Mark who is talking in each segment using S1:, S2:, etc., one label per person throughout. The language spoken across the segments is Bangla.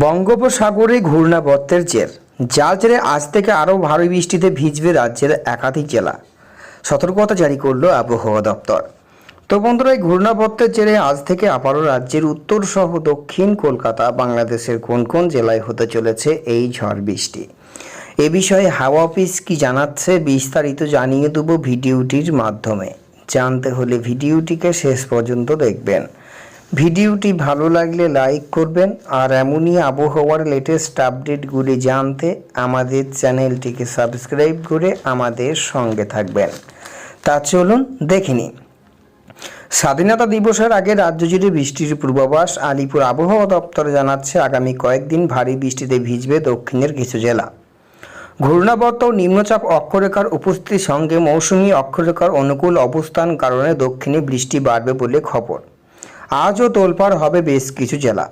S1: বঙ্গোপসাগরে ঘূর্ণাবর্তের জের। যার জেরে আজ থেকে আরও ভারী বৃষ্টিতে ভিজবে রাজ্যের একাধিক জেলা। সতর্কতা জারি করল আবহাওয়া দপ্তর। তো বন্ধুরা, এই ঘূর্ণাবর্তের জেরে আজ থেকে আবারও রাজ্যের উত্তর সহ দক্ষিণ কলকাতা, বাংলাদেশের কোন কোন জেলায় হতে চলেছে এই ঝড় বৃষ্টি? এ বিষয়ে হাওয়া অফিস কি জানাচ্ছে বিস্তারিত জানিয়ে দেবো ভিডিওটির মাধ্যমে। জানতে হলে ভিডিওটিকে শেষ পর্যন্ত দেখবেন। ভিডিওটি ভালো লাগলে লাইক করবেন আর এমনই আবহাওয়ার লেটেস্ট আপডেটগুলি জানতে আমাদের চ্যানেলটিকে সাবস্ক্রাইব করে আমাদের সঙ্গে থাকবেন। তা চলুন দেখে নিন স্বাধীনতা দিবসের আগে রাজ্য জুড়ে বৃষ্টির পূর্বাভাস আলিপুর আবহাওয়া দপ্তর জানাচ্ছে আগামী কয়েকদিন ভারী বৃষ্টিতে ভিজবে দক্ষিণের কিছু জেলা। ঘূর্ণাবর্ত ও নিম্নচাপ অক্ষরেখার উপস্থিতির সঙ্গে মৌসুমি অক্ষরেখার অনুকূল অবস্থান কারণে দক্ষিণে বৃষ্টি বাড়বে বলে খবর। আজও তোলপাড় হবে বেশ কিছু জেলা।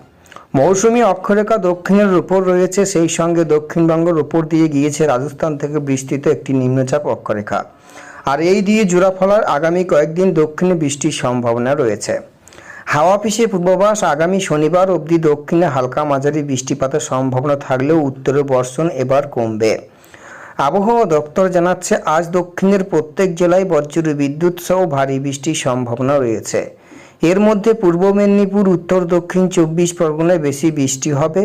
S1: মৌসুমী অক্ষরেখা দক্ষিণের উপর রয়েছে, সেই সঙ্গে দক্ষিণবঙ্গের উপর দিয়ে গিয়েছে রাজস্থান থেকে বিস্তৃত একটি নিম্নচাপ অক্ষরেখা। আর এই দিয়ে জোড়া ফলার আগামী কয়েকদিন দক্ষিণে বৃষ্টির সম্ভাবনা রয়েছে। হাওয়া অফিসের পূর্বাভাস, আগামী শনিবার অবধি দক্ষিণে হালকা মাঝারি বৃষ্টিপাতের সম্ভাবনা থাকলেও উত্তরে বর্ষণ এবার কমবে। আবহাওয়া দপ্তর জানাচ্ছে, আজ দক্ষিণের প্রত্যেক জেলায় বজ্র, বিদ্যুৎ সহ ভারী বৃষ্টির সম্ভাবনা রয়েছে। এর মধ্যে পূর্ব মেদিনীপুর, উত্তর দক্ষিণ চব্বিশ পরগনায় বেশি বৃষ্টি হবে।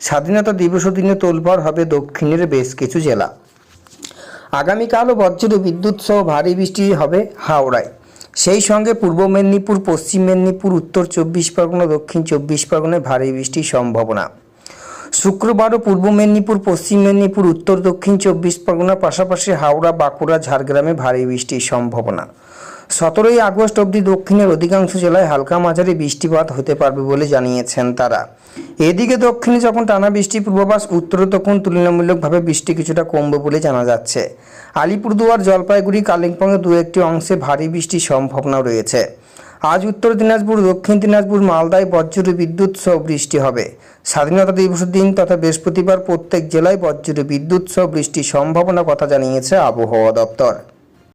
S1: স্বাধীনতা দিবস দিনে তোলপাড় হবে দক্ষিণের বেশ কিছু জেলা। আগামীকালও বজ্র বিদ্যুৎ সহ ভারী বৃষ্টি হবে হাওড়ায়। সেই সঙ্গে পূর্ব মেদিনীপুর, পশ্চিম মেদিনীপুর, উত্তর চব্বিশ পরগনা, দক্ষিণ চব্বিশ পরগনায় ভারী বৃষ্টির সম্ভাবনা। শুক্রবারও পূর্ব মেদিনীপুর, পশ্চিম মেদিনীপুর, উত্তর দক্ষিণ চব্বিশ পরগনার পাশাপাশি হাওড়া, বাঁকুড়া, ঝাড়গ্রামে ভারী বৃষ্টির সম্ভাবনা। সতেরোই আগস্ট অবধি দক্ষিণের অধিকাংশ জেলায় হালকা মাঝারি বৃষ্টিপাত হতে পারবে বলে জানিয়েছেন তারা। এদিকে দক্ষিণে যখন টানা বৃষ্টির পূর্বাভাস, উত্তরে তখন তুলনামূলকভাবে বৃষ্টি কিছুটা কমবে বলে জানা যাচ্ছে। আলিপুরদুয়ার, জলপাইগুড়ি, কালিম্পংয়ের দু একটি অংশে ভারী বৃষ্টির সম্ভাবনা রয়েছে। আজ উত্তর দিনাজপুর, দক্ষিণ দিনাজপুর, মালদায় বজ্র বিদ্যুৎ সহ বৃষ্টি হবে। স্বাধীনতা দিবসের দিন তথা বৃহস্পতিবার প্রত্যেক জেলায় বজ্র বিদ্যুৎ সহ বৃষ্টির সম্ভাবনা কথা জানিয়েছে আবহাওয়া দপ্তর।